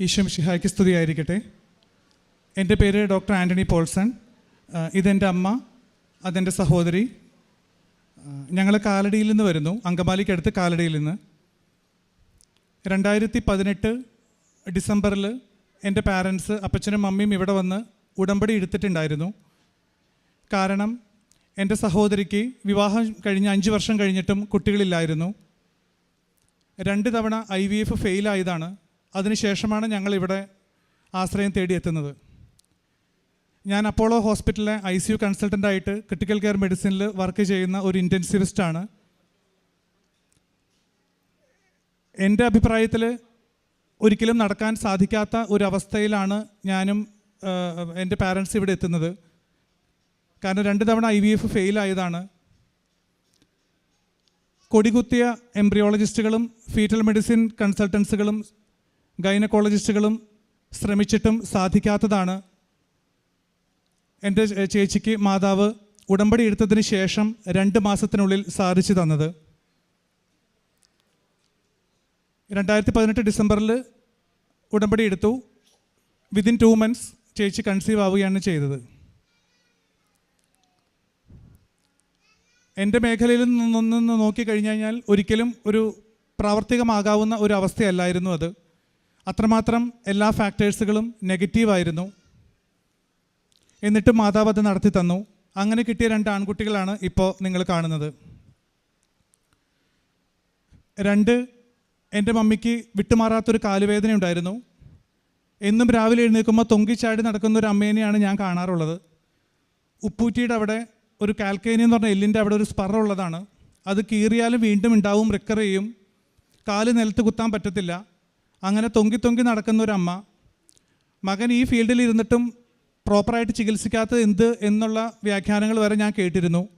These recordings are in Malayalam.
ഈശ്വം ഷിഹായ്ക്ക് സ്തുതിയായിരിക്കട്ടെ. എന്റെ പേര് ഡോക്ടർ ആന്റണി പോൾസൺ. ഇതെന്റെ അമ്മ അതെന്റെ സഹോദരി. ഞങ്ങൾ കാലടിയിൽ നിന്ന് വരുന്നു. അങ്കമാലിക്കടുത്ത് കാലടിയിൽ നിന്ന്. രണ്ടായിരത്തി പതിനെട്ട് ഡിസംബറിൽ എന്റെ പാരൻസ് അപ്പച്ചനും മമ്മിയും ഇവിടെ വന്ന് ഉടമ്പടി എടുത്തിട്ടുണ്ടായിരുന്നു. കാരണം എന്റെ സഹോദരിക്ക് വിവാഹം കഴിഞ്ഞ് അഞ്ച് വർഷം കഴിഞ്ഞിട്ടും കുട്ടികളില്ലായിരുന്നു. രണ്ട് തവണ ഐ വി എഫ് ഫെയിലായതാണ്. അതിനുശേഷമാണ് ഞങ്ങൾ ഇവിടെ ആശ്രയം തേടിയെത്തുന്നത്. ഞാൻ അപ്പോളോ ഹോസ്പിറ്റലിലെ ഐ സി യു കൺസൾട്ടന്റായിട്ട് ക്രിട്ടിക്കൽ കെയർ മെഡിസിനിൽ വർക്ക് ചെയ്യുന്ന ഒരു ഇന്റൻസിവിസ്റ്റാണ് എന്റെ അഭിപ്രായത്തിൽ ഒരിക്കലും നടക്കാൻ സാധിക്കാത്ത ഒരു അവസ്ഥയിലാണ് ഞാനും എന്റെ പാരൻസ് ഇവിടെ എത്തുന്നത്. കാരണം രണ്ട് തവണ ഐ വി എഫ് ഫെയിലായതാണ്. കൊടികുത്തിയ എംബ്രിയോളജിസ്റ്റുകളും ഫീറ്റൽ മെഡിസിൻ കൺസൾട്ടൻസുകളും ഗൈനക്കോളജിസ്റ്റുകളും ശ്രമിച്ചിട്ടും സാധിക്കാത്തതാണ്. എന്റെ ചേച്ചിക്ക് മാതാവ് ഉടമ്പടി എടുത്തതിന് ശേഷം രണ്ട് മാസത്തിനുള്ളിൽ സാധിച്ചു തന്നത്. രണ്ടായിരത്തി പതിനെട്ട് ഡിസംബറിൽ ഉടമ്പടി എടുത്തു. വിതിൻ ടു മന്ത്സ് ചേച്ചി കൺസീവ് ആവുകയാണ് ചെയ്തത്. എന്റെ മേഖലയിൽ നിന്നൊന്ന് നോക്കിക്കഴിഞ്ഞു കഴിഞ്ഞാൽ ഒരിക്കലും ഒരു പ്രാവർത്തികമാകാവുന്ന ഒരു അവസ്ഥയല്ലായിരുന്നു അത്. അത്രമാത്രം എല്ലാ ഫാക്ടേഴ്സുകളും നെഗറ്റീവായിരുന്നു എന്നിട്ടും മാതാവ് അത് നടത്തി തന്നു. അങ്ങനെ കിട്ടിയ രണ്ട് ആൺകുട്ടികളാണ് ഇപ്പോൾ നിങ്ങൾ കാണുന്നത്. രണ്ട് എന്റെ മമ്മിക്ക് വിട്ടുമാറാത്തൊരു കാലുവേദന ഉണ്ടായിരുന്നു. എന്നും രാവിലെ എഴുന്നേൽക്കുമ്പോൾ തൊങ്കിച്ചാടി നടക്കുന്ന ഒരു അമ്മേനെയാണ് ഞാൻ കാണാറുള്ളത്. ഉപ്പൂറ്റിയുടെ അവിടെ ഒരു കാൽക്കേനി എന്ന് പറഞ്ഞ എല്ലിന്റെ അവിടെ ഒരു സ്പറ ഉള്ളതാണ്. അത് കീറിയാലും വീണ്ടും ഉണ്ടാവും റിക്കർ ചെയ്യും. കാൽ നിലത്ത് കുത്താൻ പറ്റത്തില്ല. അങ്ങനെ തൊങ്കി തൊങ്കി നടക്കുന്ന ഒരു അമ്മ. മകൻ ഈ ഫീൽഡിൽ ഇരുന്നിട്ടും പ്രോപ്പറായിട്ട് ചികിത്സിക്കാത്തത് എന്ത് എന്നുള്ള വ്യാഖ്യാനങ്ങൾ വരെ ഞാൻ കേട്ടിരുന്നു.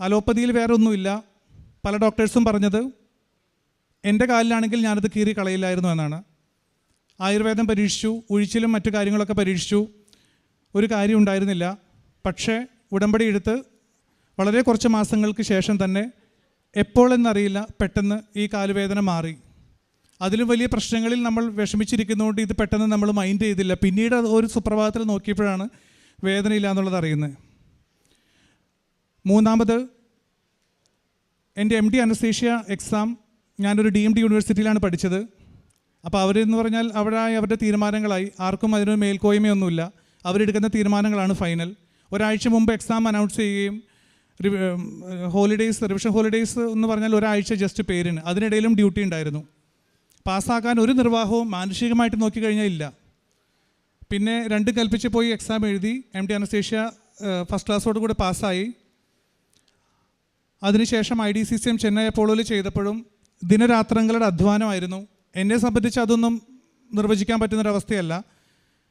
അലോപ്പതിയിൽ വേറെ ഒന്നുമില്ല. പല ഡോക്ടേഴ്സും പറഞ്ഞത് എന്റെ കാലിലാണെങ്കിൽ ഞാനത് കീറി കളയില്ലായിരുന്നു എന്നാണ്. ആയുർവേദം പരീക്ഷിച്ചു ഉഴിച്ചിലും മറ്റു കാര്യങ്ങളൊക്കെ പരീക്ഷിച്ചു. ഒരു കാര്യം ഉണ്ടായിരുന്നില്ല. പക്ഷേ ഉടമ്പടി എടുത്ത് വളരെ കുറച്ച് മാസങ്ങൾക്ക് ശേഷം തന്നെ എപ്പോഴെന്നറിയില്ല പെട്ടെന്ന് ഈ കാലുവേദന മാറി. അതിലും വലിയ പ്രശ്നങ്ങളിൽ നമ്മൾ വിഷമിച്ചിരിക്കുന്നതുകൊണ്ട് ഇത് പെട്ടെന്ന് നമ്മൾ മൈൻഡ് ചെയ്തില്ല. പിന്നീട് അത് ഒരു സുപ്രഭാതത്തിൽ നോക്കിയപ്പോഴാണ് വേദനയില്ല എന്നുള്ളത് അറിയുന്നത്. മൂന്നാമത് എന്റെ എം ഡി അനസ്തേഷ്യ എക്സാം ഞാനൊരു ഡി എം ഡി യൂണിവേഴ്സിറ്റിയിലാണ് പഠിച്ചത്. അപ്പോൾ അവരെന്ന് പറഞ്ഞാൽ അവിടെ അവരുടെ തീരുമാനങ്ങളായി. ആർക്കും അതിനൊരു മേൽക്കോയ്മയൊന്നുമില്ല. അവരെടുക്കുന്ന തീരുമാനങ്ങളാണ് ഫൈനൽ ഒരാഴ്ച മുമ്പ് എക്സാം അനൗൺസ് ചെയ്യുകയും ഹോളിഡേയ്സ് റിവിഷൻ ഹോളിഡേയ്സ് എന്ന് പറഞ്ഞാൽ ഒരാഴ്ച ജസ്റ്റ് പേരിന്. അതിനിടയിലും ഡ്യൂട്ടി ഉണ്ടായിരുന്നു. പാസ്സാക്കാൻ ഒരു നിർവാഹവും മാനുഷികമായിട്ട് നോക്കിക്കഴിഞ്ഞാൽ ഇല്ല. പിന്നെ രണ്ട് കൽപ്പിച്ച് പോയി എക്സാം എഴുതി എം ഡി അനസ്തേഷ്യ ഫസ്റ്റ് ക്ലാസ്സോട് കൂടി പാസ്സായി. അതിനുശേഷം I D C C M Chennai അപ്പോളോയിൽ ചെയ്തപ്പോഴും ദിനരാത്രങ്ങളുടെ അധ്വാനമായിരുന്നു. എന്നെ സംബന്ധിച്ച് അതൊന്നും നിർവചിക്കാൻ പറ്റുന്നൊരവസ്ഥയല്ല.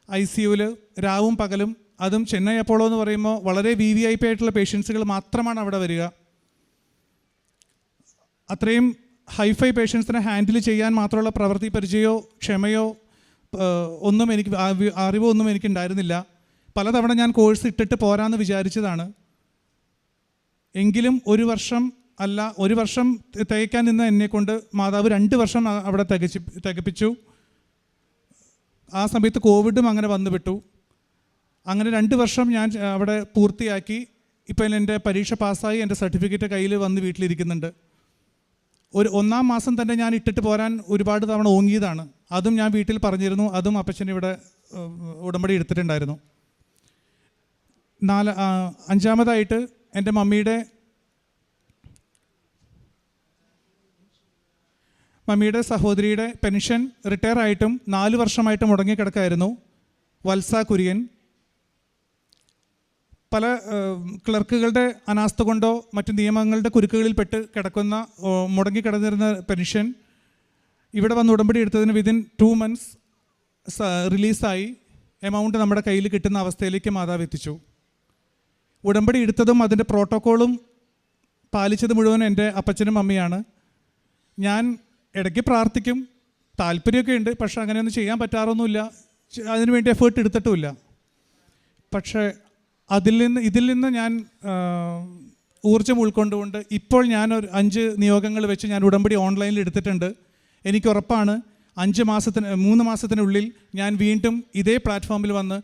ഐ സി യുവിൽ രാവും പകലും അതും ചെന്നൈ അപ്പോളോ എന്ന് പറയുമ്പോൾ വളരെ വി വി ഐ പി ആയിട്ടുള്ള പേഷ്യൻസുകൾ മാത്രമാണ് അവിടെ വരിക. അത്രയും ഹൈഫൈ പേഷ്യൻസിനെ ഹാൻഡിൽ ചെയ്യാൻ മാത്രമുള്ള പ്രവൃത്തി പരിചയമോ ക്ഷമയോ ഒന്നും എനിക്ക് അറിവോ ഒന്നും എനിക്കുണ്ടായിരുന്നില്ല. പലതവണ ഞാൻ കോഴ്സ് ഇട്ടിട്ട് പോരാന്ന് വിചാരിച്ചതാണ്. എങ്കിലും ഒരു വർഷം അല്ല ഒരു വർഷം തികയ്ക്കാൻ നിന്ന് എന്നെ കൊണ്ട് മാതാവ് രണ്ട് വർഷം അവിടെ തികച്ച് തികപ്പിച്ചു. ആ സമയത്ത് കോവിഡും അങ്ങനെ വന്നുവിട്ടു അങ്ങനെ രണ്ട് വർഷം ഞാൻ അവിടെ പൂർത്തിയാക്കി. ഇപ്പം എന്റെ പരീക്ഷ പാസ്സായി എന്റെ സർട്ടിഫിക്കറ്റ് കയ്യിൽ വന്ന് വീട്ടിലിരിക്കുന്നുണ്ട്. ഒരു ഒന്നാം മാസം തന്നെ ഞാൻ ഇട്ടിട്ട് പോരാൻ ഒരുപാട് തവണ ഓങ്ങിയതാണ്. അതും ഞാൻ വീട്ടിൽ പറഞ്ഞിരുന്നു. അതും അപ്പച്ചൻ ഇവിടെ ഉടമ്പടി എടുത്തിട്ടുണ്ടായിരുന്നു. നാല് അഞ്ചാമതായിട്ട് എന്റെ മമ്മിയുടെ മമ്മിയുടെ സഹോദരിയുടെ പെൻഷൻ റിട്ടയർ ആയിട്ടും നാല് വർഷമായിട്ട് മുടങ്ങിക്കിടക്കായിരുന്നു. വത്സ കുര്യൻ. പല ക്ലർക്കുകളുടെ അനാസ്ഥ കൊണ്ടോ മറ്റ് നിയമങ്ങളുടെ കുരുക്കുകളിൽപ്പെട്ട് കിടക്കുന്ന മുടങ്ങി കിടന്നിരുന്ന പെൻഷൻ ഇവിടെ വന്ന് ഉടമ്പടി എടുത്തതിന് വിതിൻ ടു മന്ത്സ് റിലീസായി. എമൗണ്ട് നമ്മുടെ കയ്യിൽ കിട്ടുന്ന അവസ്ഥയിലേക്ക് മാതാവ് എത്തിച്ചു. ഉടമ്പടി എടുത്തതും അതിന്റെ പ്രോട്ടോക്കോളും പാലിച്ചത് മുഴുവൻ എന്റെ അപ്പച്ചനും അമ്മയാണ്. ഞാൻ ഇടയ്ക്ക് പ്രാർത്ഥിക്കും താല്പര്യമൊക്കെ ഉണ്ട് പക്ഷെ അങ്ങനെയൊന്നും ചെയ്യാൻ പറ്റാറൊന്നുമില്ല. അതിനുവേണ്ടി എഫേർട്ട് എടുത്തിട്ടുമില്ല. പക്ഷേ അതിൽ നിന്ന് ഇതിൽ നിന്ന് ഞാൻ ഊർജം ഉൾക്കൊണ്ടുകൊണ്ട് ഇപ്പോൾ ഞാൻ ഒരു അഞ്ച് നിയോഗങ്ങൾ വെച്ച് ഞാൻ ഉടമ്പടി ഓൺലൈനിൽ എടുത്തിട്ടുണ്ട്. എനിക്ക് ഉറപ്പാണ് അഞ്ച് മാസത്തിന് മൂന്ന് മാസത്തിനുള്ളിൽ ഞാൻ വീണ്ടും ഇതേ പ്ലാറ്റ്ഫോമിൽ വന്ന്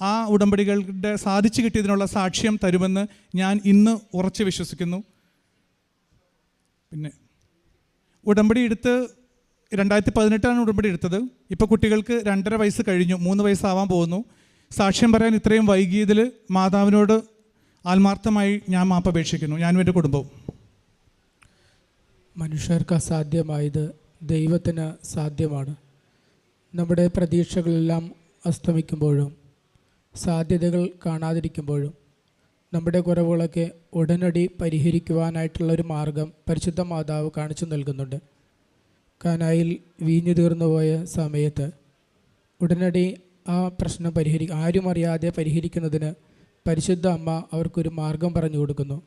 ആ ഉടമ്പടികളുടെ സാധിച്ചു കിട്ടിയതിനുള്ള സാക്ഷ്യം തരുമെന്ന് ഞാൻ ഇന്ന് ഉറച്ച് വിശ്വസിക്കുന്നു. പിന്നെ ഉടമ്പടി എടുത്ത് രണ്ടായിരത്തി പതിനെട്ടാണ് ഉടമ്പടി എടുത്തത്. ഇപ്പോൾ കുട്ടികൾക്ക് രണ്ടര വയസ്സ് കഴിഞ്ഞു മൂന്ന് വയസ്സാവാൻ പോകുന്നു. സാക്ഷ്യം പറയാൻ ഇത്രയും വൈകിയതിൽ മാതാവിനോട് ആത്മാർത്ഥമായി ഞാൻ മാപ്പപേക്ഷിക്കുന്നു ഞാനും എന്റെ കുടുംബവും. മനുഷ്യർക്ക് അസാധ്യമായത് ദൈവത്തിന് സാധ്യമാണ്. നമ്മുടെ പ്രതീക്ഷകളെല്ലാം അസ്തമിക്കുമ്പോഴും സാധ്യതകൾ കാണാതിരിക്കുമ്പോഴും നമ്മുടെ കുറവുകളൊക്കെ ഉടനടി പരിഹരിക്കുവാനായിട്ടുള്ള ഒരു മാർഗം പരിശുദ്ധ മാതാവ് കാണിച്ചു നൽകുന്നുണ്ട്. കാനായിൽ വീഞ്ഞു തീർന്നുപോയ സമയത്ത് ഉടനടി ആ പ്രശ്നം പരിഹരി ആരും അറിയാതെ പരിഹരിക്കുന്നതിന് പരിശുദ്ധ അമ്മ അവർക്കൊരു മാർഗം പറഞ്ഞു കൊടുക്കുന്നു.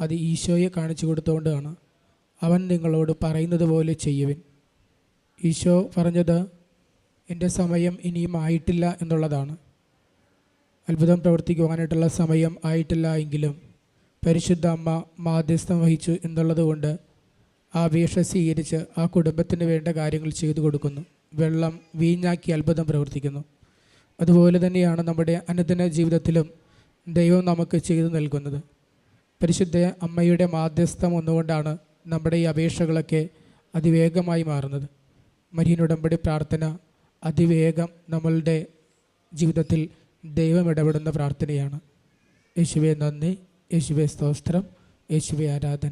അത് ഈശോയെ കാണിച്ചു കൊടുത്തുകൊണ്ടാണ് അവൻ നിങ്ങളോട് പറയുന്നത് പോലെ ചെയ്യുവിൻ. ഈശോ പറഞ്ഞത് എന്റെ സമയം ഇനിയും ആയിട്ടില്ല എന്നുള്ളതാണ്. അത്ഭുതം പ്രവർത്തിക്കുവാനായിട്ടുള്ള സമയം ആയിട്ടില്ല എങ്കിലും പരിശുദ്ധ അമ്മ മാധ്യസ്ഥം വഹിച്ചു എന്നുള്ളതുകൊണ്ട് ആ വീക്ഷ സ്വീകരിച്ച് ആ കുടുംബത്തിന് വേണ്ട കാര്യങ്ങൾ ചെയ്തു കൊടുക്കുന്നു. വെള്ളം വീഞ്ഞാക്കി അത്ഭുതം പ്രവർത്തിക്കുന്നു. അതുപോലെ തന്നെയാണ് നമ്മുടെ അനുദിന ജീവിതത്തിലും ദൈവം നമുക്ക് ചെയ്തു നൽകുന്നത്. പരിശുദ്ധ അമ്മയുടെ മാധ്യസ്ഥം ഒന്നുകൊണ്ടാണ് നമ്മുടെ ഈ അപേക്ഷകളൊക്കെ അതിവേഗമായി മാറുന്നത്. മരിയനുടമ്പടി പ്രാർത്ഥന അതിവേഗം നമ്മളുടെ ജീവിതത്തിൽ ദൈവം ഇടപെടുന്ന പ്രാർത്ഥനയാണ്. യേശുവെ നന്ദി. യേശുവെ സ്തോത്രം. യേശുവെ ആരാധന.